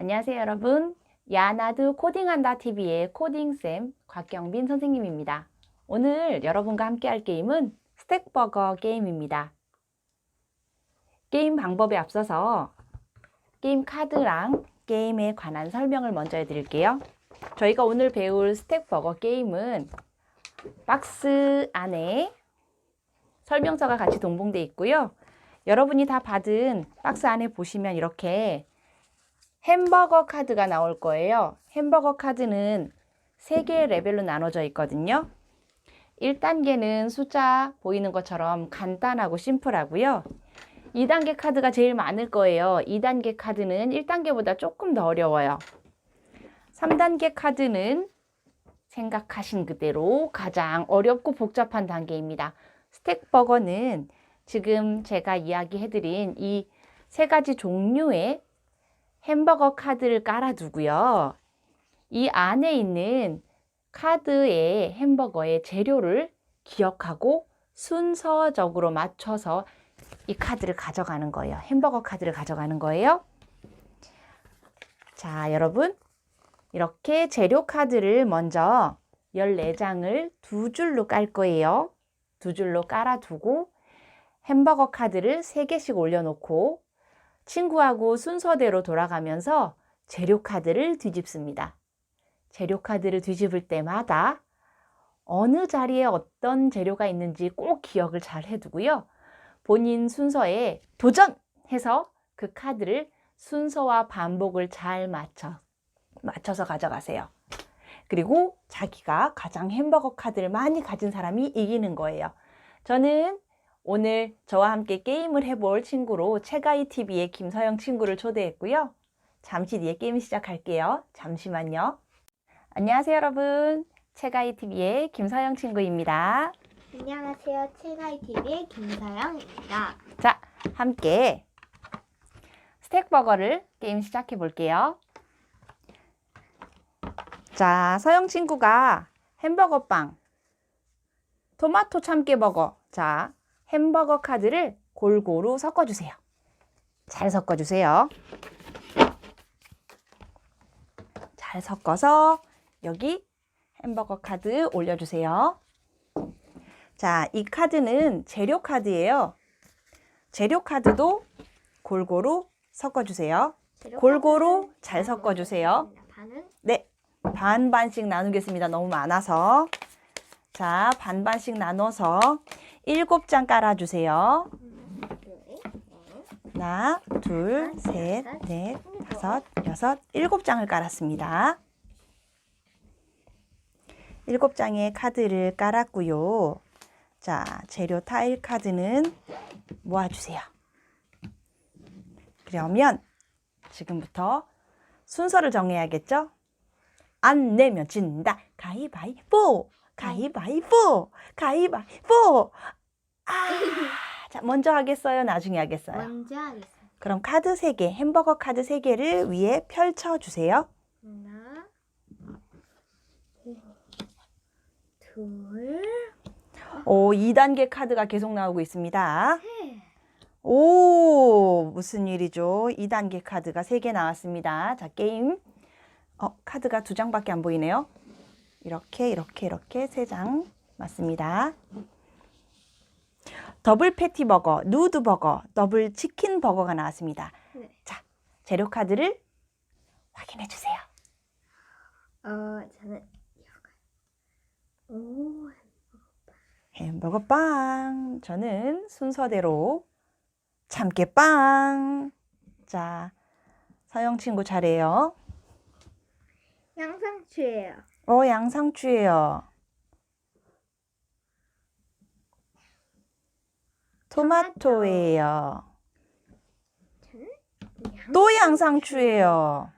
안녕하세요 여러분. 야나드 코딩한다 TV의 코딩쌤 곽경빈 선생님입니다. 오늘 여러분과 함께 할 게임은 스택버거 게임입니다. 게임 방법에 앞서서 게임 카드랑 게임에 관한 설명을 먼저 해드릴게요. 저희가 오늘 배울 스택버거 게임은 박스 안에 설명서가 같이 동봉되어 있고요. 여러분이 다 받은 박스 안에 보시면 이렇게 햄버거 카드가 나올 거예요. 햄버거 카드는 세 개의 레벨로 나눠져 있거든요. 1단계는 숫자 보이는 것처럼 간단하고 심플하고요. 2단계 카드가 제일 많을 거예요. 2단계 카드는 1단계보다 조금 더 어려워요. 3단계 카드는 생각하신 그대로 가장 어렵고 복잡한 단계입니다. 스택버거는 지금 제가 이야기해드린 이 세 가지 종류의 햄버거 카드를 깔아두고요. 이 안에 있는 카드의 햄버거의 재료를 기억하고 순서적으로 맞춰서 이 카드를 가져가는 거예요. 햄버거 카드를 가져가는 거예요. 자, 여러분. 이렇게 재료 카드를 먼저 14장을 두 줄로 깔 거예요. 두 줄로 깔아두고 햄버거 카드를 3개씩 올려놓고 친구하고 순서대로 돌아가면서 재료 카드를 뒤집습니다. 재료 카드를 뒤집을 때마다 어느 자리에 어떤 재료가 있는지 꼭 기억을 잘 해두고요. 본인 순서에 도전 해서 그 카드를 순서와 반복을 잘 맞춰, 맞춰서 가져가세요. 그리고 자기가 가장 햄버거 카드를 많이 가진 사람이 이기는 거예요. 저는 오늘 저와 함께 게임을 해볼 친구로 채가이 TV의 김서영 친구를 초대했고요. 잠시 뒤에 게임 시작할게요. 잠시만요. 안녕하세요, 여러분. 채가이 TV의 김서영 친구입니다. 안녕하세요. 채가이TV의 김서영입니다. 자, 함께 스택버거를 게임 시작해 볼게요. 자, 서영 친구가 햄버거 빵, 토마토 참깨 버거. 자, 햄버거 카드를 골고루 섞어주세요. 잘 섞어주세요. 잘 섞어서 여기 햄버거 카드 올려주세요. 자, 이 카드는 재료 카드예요. 재료 카드도 골고루 섞어주세요. 골고루 잘 섞어주세요. 네, 반반씩 나누겠습니다. 너무 많아서. 자, 반반씩 나눠서 일곱 장 깔아주세요. 하나, 둘, 셋, 넷, 다섯, 여섯, 일곱 장을 깔았습니다. 일곱 장의 카드를 깔았고요. 자, 재료 타일 카드는 모아주세요. 그러면 지금부터 순서를 정해야겠죠? 안 내면 진다. 가위바위보! 가위바위보! 가위바위보! 아! 자, 먼저 하겠어요? 나중에 하겠어요? 먼저 하겠습니다. 그럼 카드 3개, 햄버거 카드 3개를 위에 펼쳐주세요. 하나, 둘, 오, 2단계 카드가 계속 나오고 있습니다. 오, 무슨 일이죠? 2단계 카드가 3개 나왔습니다. 자, 게임. 어, 카드가 두 장밖에 안 보이네요. 이렇게, 이렇게, 이렇게 세 장 맞습니다. 더블 패티 버거, 누드 버거, 더블 치킨 버거가 나왔습니다. 네. 자, 재료 카드를 확인해 주세요. 어, 저는 이거요. 오, 햄버거 빵. 저는 순서대로 참깨 빵. 자, 서영 친구 차례요. 양상추예요. 어, 양상추예요. 토마토예요. 또 양상추예요.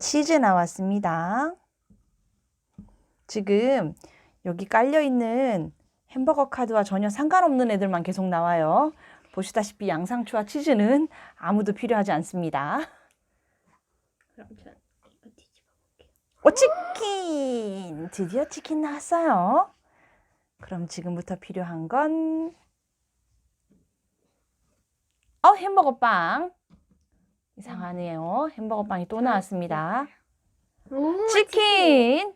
치즈 나왔습니다. 지금 여기 깔려 있는 햄버거 카드와 전혀 상관없는 애들만 계속 나와요. 보시다시피 양상추와 치즈는 아무도 필요하지 않습니다. 그럼 전 이거 뒤집어 볼게요. 오, 치킨! 드디어 치킨 나왔어요. 그럼 지금부터 필요한 건 어, 햄버거 빵. 이상하네요. 햄버거 빵이 또 나왔습니다. 오, 치킨.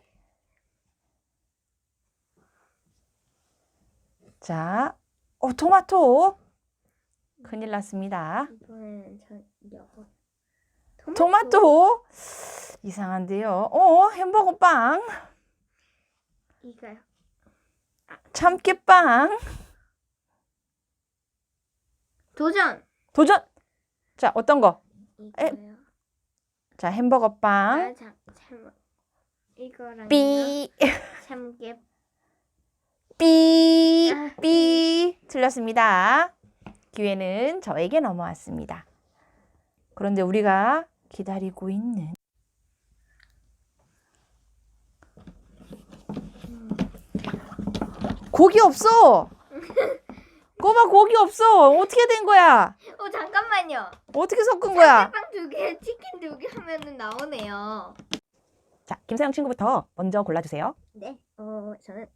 자, 어, 토마토. 큰일 났습니다. 이번엔 전 여보. 토마토. 이상한데요. 어, 햄버거 빵. 이거요. 참깨빵. 도전. 도전. 자, 어떤 거? 이거요. 자, 햄버거 빵. 아, 참, 참. 이거랑 삐. 참깨. 삐. 아. 삐. 틀렸습니다. 기회는 저에게 넘어왔습니다. 그런데 우리가 기다리고 있는 고기 없어. 꼬마 고기 없어. 어떻게 된 거야? 어 잠깐만요. 어떻게 섞은 거야? 빵 두 개, 치킨 두 개 하면은 나오네요. 자, 김서영 친구부터 먼저 골라주세요. 네. 어 저는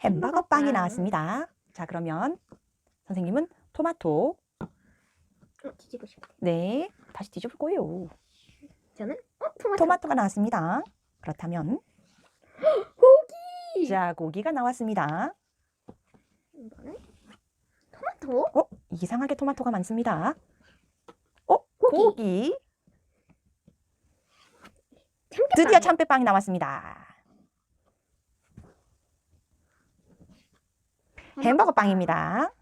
햄버거 빵이 빵. 나왔습니다. 자, 그러면 선생님은 토마토. 어, 뒤집고 싶어. 네, 다시 뒤집을 거예요. 저는 어 토마토. 토마토가 나왔습니다. 그렇다면 고기. 자, 고기가 나왔습니다. 이거는 토마토. 어, 이상하게 토마토가 많습니다. 어, 고기. 고기. 참깨빵. 드디어 참깨빵이 나왔습니다. 햄버거 빵입니다.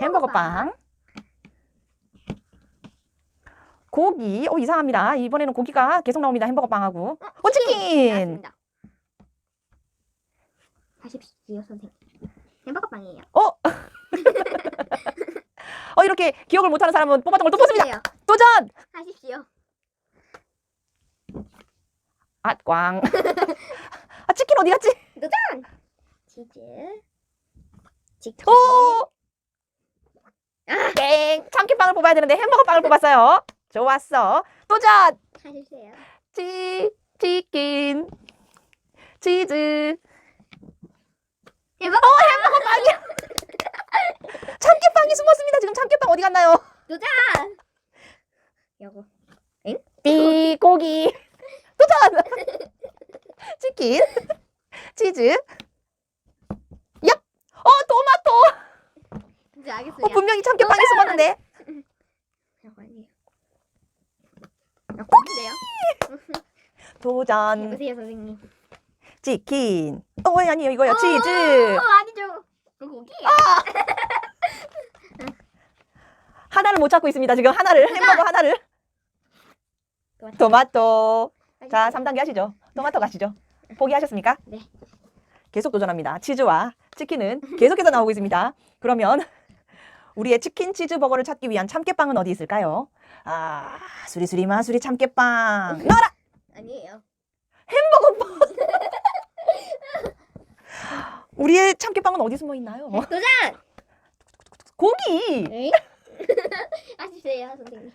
햄버거 빵. 고기. 어, 이상합니다. 이번에는 고기가 계속 나옵니다. 햄버거 빵하고. 어, 치킨. 나왔습니다. 하십시오 선생님. 햄버거 빵이에요. 어, 이렇게 기억을 못하는 사람은 뽑았던 걸 또 뽑습니다. 하십시오. 도전! 하십시오. 아, 꽝. 아, 치킨 어디 갔지? 도전. 치즈. 치킨. 오! 땡! 참깨빵을 뽑아야 되는데 햄버거 빵을 뽑았어요. 좋았어. 도전! 치, 치킨, 치즈. 햄버거 참깨빵이 숨었습니다. 지금 참깨빵 어디 갔나요? 도전. 요거. 삐, 고기. 도전! 치킨, 치즈. 얍! 어, 토마토! 이제 어, 알겠어요. 분명히 참깨빵이 숨었는데. 요거 아니에요. 아, 고기인데요. 도전. 해보세요 선생님. 치킨. 어, 아니에요. 이거요. 치즈. 어 아니죠. 그 고기. 하나를 못 찾고 있습니다. 지금 하나를. 햄버거 하나를. 토마토. 자, 3단계 하시죠. 토마토 가시죠. 포기하셨습니까? 네. 계속 도전합니다. 치즈와 치킨은 계속해서 나오고 있습니다. 그러면 우리의 치킨 치즈 버거를 찾기 위한 참깨빵은 어디 있을까요? 아, 수리수리 마수리 참깨빵. 나와라! 아니에요. 햄버거 빵. 우리의 참깨빵은 어디 숨어 있나요? 도전. 고기. 에이? 하십시오 선생님.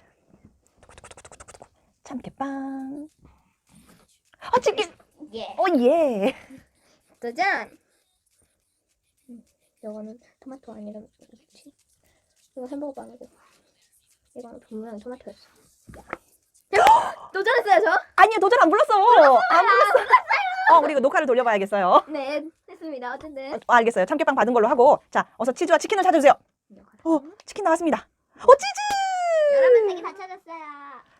참깨빵. 아, 치킨. 예. 오 예. 도전. 음, 이거는 토마토 아니라 뭐지? 이거 햄버거 빵이고. 이거는 분명히 토마토였어. 도전했어요 저? 아니요 도전 안 불렀어. 안 불렀어. 어 우리 이거 녹화를 돌려봐야겠어요. 네 했습니다. 어쨌든. 어, 알겠어요. 참깨빵 받은 걸로 하고 자 어서 치즈와 치킨을 찾아주세요. 어 치킨 나왔습니다. 어 치즈. 여러분 되게 다 찾았어요.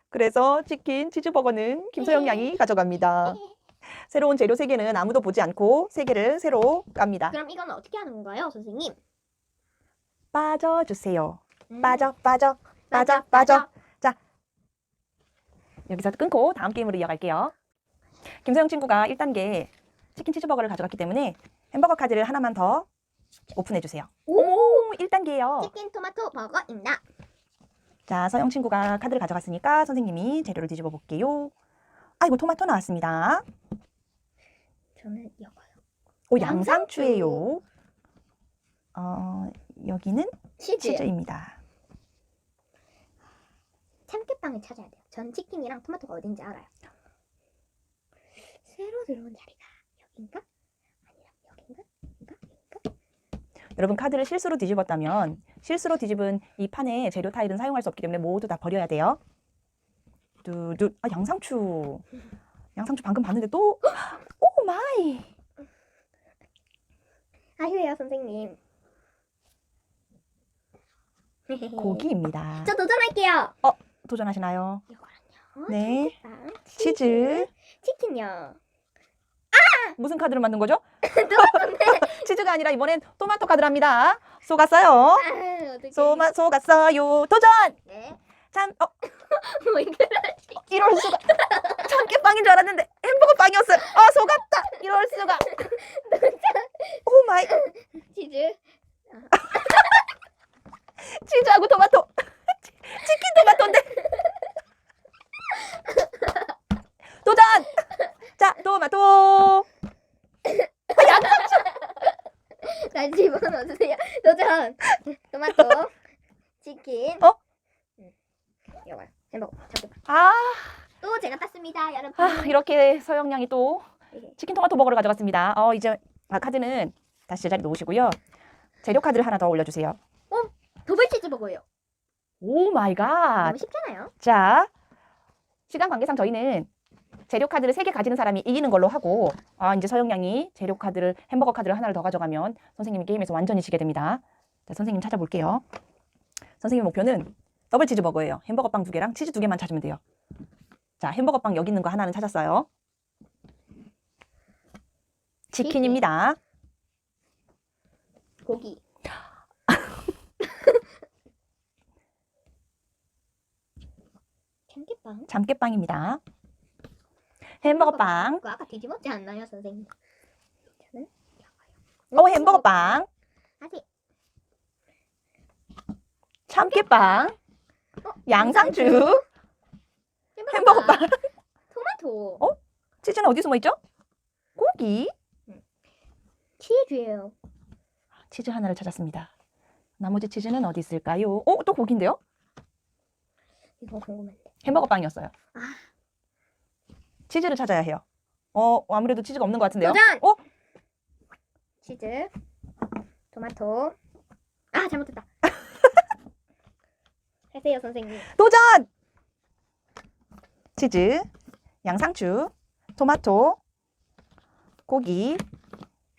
그래서 치킨 치즈 버거는 김소영 양이 가져갑니다. 새로운 재료 세 개는 아무도 보지 않고 세 개를 새로 깝니다. 그럼 이건 어떻게 하는 건가요, 선생님? 빠져주세요. 음, 빠져 빠져 빠져 빠져. 여기서 끊고 다음 게임으로 이어갈게요. 김소영 친구가 1단계 치킨 치즈버거를 가져갔기 때문에 햄버거 카드를 하나만 더 오픈해 주세요. 오, 1단계예요. 치킨 토마토 버거입니다. 자, 서영 친구가 카드를 가져갔으니까 선생님이 재료를 뒤집어 볼게요. 아이고, 토마토 나왔습니다. 저는 이거요. 오, 양상추. 양상추예요. 어, 여기는 치즈. 치즈입니다. 참깨빵을 찾아야 돼요. 전 치킨이랑 토마토가 어딘지 알아요. 새로 들어온 자리가 여긴가? 아니라 여긴가? 여긴가? 여긴가? 여러분 카드를 실수로 뒤집었다면 실수로 뒤집은 이 판에 재료 타일은 사용할 수 없기 때문에 모두 다 버려야 돼요. 두두 아 양상추 양상추 방금 봤는데 또 오 마이 아유예요 선생님. 고기입니다. 저 도전할게요. 도전하시나요? 이거랑요. 네 아, 치즈 치킨요. 무슨 카드를 만든 거죠? 치즈가 아니라 이번엔 토마토 카드를 합니다. 속았어요. 아, 어떡해. 소마 속았어요. 도전. 네. 참 어, 뭐 이거를 이럴 수가. 참깨빵인 줄 알았는데 햄버거 빵이었어요. 아 속았다. 이럴 수가. 오 마이 치즈. 치즈하고 토마토. 치- 치킨 토마토인데. 도전. 자 토마토. 나 집어넣어주세요. 도전. 토마토. 치킨. 어? 음. 이거 햄버거. 잠깐. 아, 또 제가 땄습니다, 여러분. 아 이렇게 서영 양이 또 네. 치킨 토마토 버거를 가져갔습니다. 어 이제 아, 카드는 다시 제자리 놓으시고요. 재료 카드를 하나 더 올려주세요. 더블 치즈 버거예요. 오 마이 갓. 너무 쉽잖아요. 자, 시간 관계상 저희는 재료 카드를 세 개 가지는 사람이 이기는 걸로 하고, 아, 이제 서영 양이 재료 카드를, 햄버거 카드를 하나를 더 가져가면 선생님이 게임에서 완전히 지게 됩니다. 자, 선생님 찾아볼게요. 선생님 목표는 더블 치즈버거예요. 햄버거 빵 두 개랑 치즈 두 개만 찾으면 돼요. 자, 햄버거 빵 여기 있는 거 하나는 찾았어요. 치킨입니다. 고기. 참깨빵. 잠깨빵입니다. 햄버거 빵. 그거 아까 뒤집었지 않나요, 선생님? 저는 어, 햄버거 빵. 아직. 참깨빵. 어, 양상추. 햄버거, 빵. 토마토. 어? 치즈는 어디 숨어 있죠? 고기. 치즈예요. 치즈 하나를 찾았습니다. 나머지 치즈는 어디 있을까요? 어, 또 고기인데요? 이거 궁금한데. 햄버거 빵이었어요. 아. 치즈를 찾아야 해요. 어, 아무래도 치즈가 없는 것 같은데요? 도전! 어? 치즈. 토마토. 아, 잘못했다. 하세요, 선생님. 도전! 치즈, 양상추, 토마토, 고기,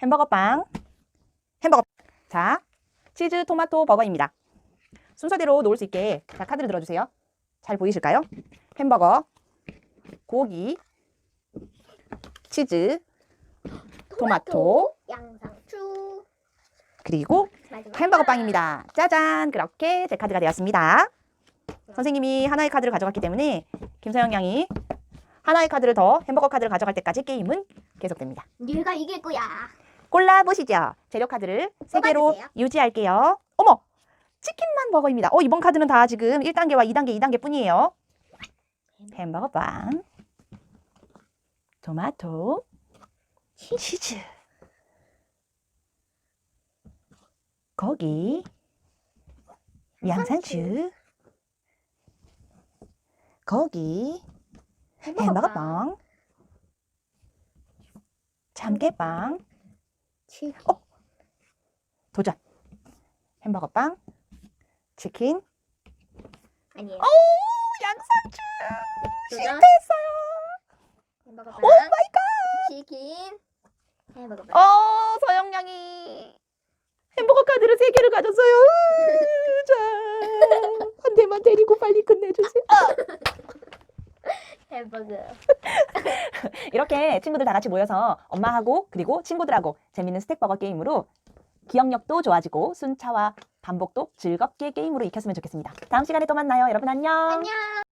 햄버거 빵, 햄버거. 자, 치즈, 토마토, 버거입니다. 순서대로 놓을 수 있게 자, 카드를 들어주세요. 잘 보이실까요? 햄버거, 고기, 치즈, 토마토, 양상추. 그리고 마지막 햄버거. 빵입니다. 짜잔! 그렇게 제 카드가 되었습니다. 선생님이 하나의 카드를 가져갔기 때문에 김서영 양이 하나의 카드를 더 햄버거 카드를 가져갈 때까지 게임은 계속됩니다. 네가 이길 거야. 골라 보시죠. 재료 카드를 세 개로 뽑아주세요. 유지할게요. 어머! 치킨만 버거입니다. 어, 이번 카드는 다 지금 1단계와 2단계, 2단계 뿐이에요. 햄버거 빵, 토마토, 치즈, 고기, 양상추, 고기, 햄버거 빵, 참깨빵, 치즈. 도전. 햄버거 빵, 치킨. 아니에요. 오, 양상추. 도전. 실패했어요. 빵. 오 마이 갓. 치킨. 햄버거 빵. 어, 서영 양이 햄버거 카드를 세 개를 가졌어요. 으, 자, 한 대만 때리고 빨리 끝내주세요. 햄버거. 이렇게 친구들 다 같이 모여서 엄마하고 그리고 친구들하고 재밌는 스택버거 게임으로 기억력도 좋아지고 순차와 반복도 즐겁게 게임으로 익혔으면 좋겠습니다. 다음 시간에 또 만나요. 여러분 안녕. 안녕.